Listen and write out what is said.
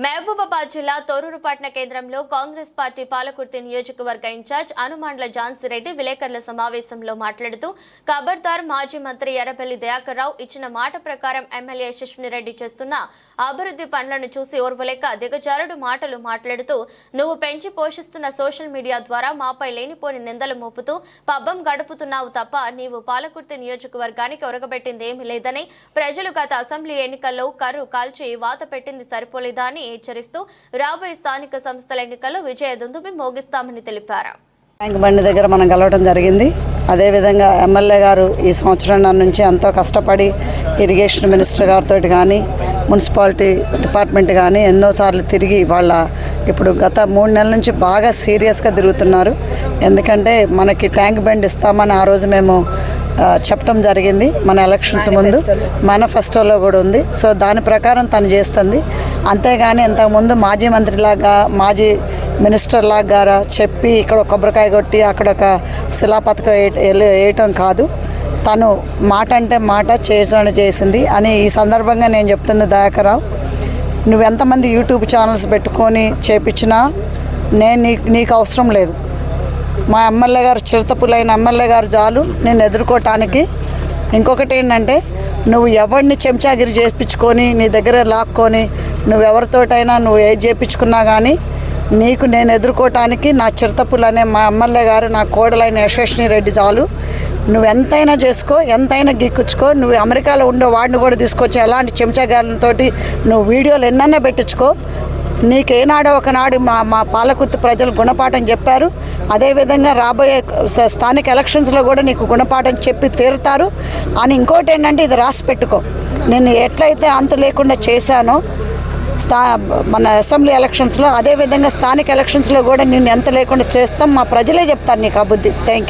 మహబూబాబాద్ జిల్లా తోరూరుపట్న కేంద్రంలో కాంగ్రెస్ పార్టీ పాలకుర్తి నియోజకవర్గ ఇన్ఛార్జ్ అనుమాండ్ల ఝాన్సీరెడ్డి విలేకరుల సమావేశంలో మాట్లాడుతూ ఖబర్దార్ మాజీ మంత్రి ఎర్రబెల్లి దయాకర్ రావు ఇచ్చిన మాట ప్రకారం ఎమ్మెల్యే యశస్వినిరెడ్డి చేస్తున్న అభివృద్ధి పనులను చూసి ఓర్వలేక దిగజారుడు మాటలు మాట్లాడుతూ నువ్వు పెంచి పోషిస్తున్న సోషల్ మీడియా ద్వారా మాపై లేనిపోని నిందలు మోపుతూ పబ్బం గడుపుతున్నావు తప్ప నీవు పాలకుర్తి నియోజకవర్గానికి ఒరగబెట్టింది ఏమీ లేదని ప్రజలు గత అసెంబ్లీ ఎన్నికల్లో కర్రు కాల్చి వాత పెట్టింది సరిపోలేదా అని హెచ్చరిస్తూ రాబోయే స్థానిక సంస్థల ఎన్నికల్లో విజయ దుందుబి మోగిస్తామని తెలిపారు. బ్యాంక్ బండి దగ్గర మనం కలవటం జరిగింది. అదేవిధంగా ఎమ్మెల్యే గారు ఈ సంవత్సరం నుంచి ఎంతో కష్టపడి ఇరిగేషన్ మినిస్టర్ గారితో కానీ మున్సిపాలిటీ డిపార్ట్మెంట్ కానీ ఎన్నోసార్లు తిరిగి వాళ్ళ ఇప్పుడు గత మూడు నెలల నుంచి బాగా సీరియస్గా తిరుగుతున్నారు. ఎందుకంటే మనకి ట్యాంక్ బండ్ ఇస్తామని ఆ రోజు మేము చెప్పడం జరిగింది మన ఎలక్షన్స్ ముందు. మేనిఫెస్టోలో కూడా ఉంది. సో దాని ప్రకారం తను చేస్తుంది. అంతేగాని ఇంతకుముందు మాజీ మంత్రిలాగా మాజీ మినిస్టర్ లాగా చెప్పి ఇక్కడ కొబ్బరికాయ కొట్టి అక్కడ ఒక శిలాపథకం వేయటం కాదు. తను మాట అంటే మాట చేసిన చేసింది అని ఈ సందర్భంగా నేను చెప్తుంది దయాకరావు నువ్వు ఎంతమంది యూట్యూబ్ ఛానల్స్ పెట్టుకొని చేపించినా నేను నీ నీకు అవసరం లేదు. మా ఎమ్మెల్యే గారు చిరుతపులైన ఎమ్మెల్యే గారు చాలు నేను ఎదుర్కోవటానికి ఇంకొకటి ఏంటంటే నువ్వు ఎవరిని చెంచాగిరి చేయించుకొని నీ దగ్గర లాక్కొని నువ్వు ఎవరితోటైనా నువ్వు ఏది చేయించుకున్నా కానీ నీకు నేను ఎదుర్కోవటానికి నా చిరతపులు అనే మా ఎమ్మెల్యే గారు నా కోడలైన యశస్విని రెడ్డి చాలు. నువ్వు ఎంతైనా చేసుకో ఎంతైనా గిక్కుచ్చుకో నువ్వు అమెరికాలో ఉండే వాడిని కూడా తీసుకొచ్చి ఎలాంటి చెంచాగారులతోటి నువ్వు వీడియోలు ఎన్నైనా పెట్టించుకో. నీకేనాడో ఒకనాడు మా మా పాలకుర్తి ప్రజలు గుణపాఠం చెప్పారు. అదేవిధంగా రాబోయే స్థానిక ఎలక్షన్స్లో కూడా నీకు గుణపాఠం చెప్పి తీరుతారు. అని ఇంకోటి ఏంటంటే ఇది రాసి పెట్టుకో. నేను ఎట్లయితే అంతు లేకుండా చేశానో స్థా మన అసెంబ్లీ ఎలక్షన్స్లో అదేవిధంగా స్థానిక ఎలక్షన్స్లో కూడా నేను ఎంత లేకుండా చేస్తాం మా ప్రజలే చెప్తాను నీకు ఆ బుద్ధి. Thank you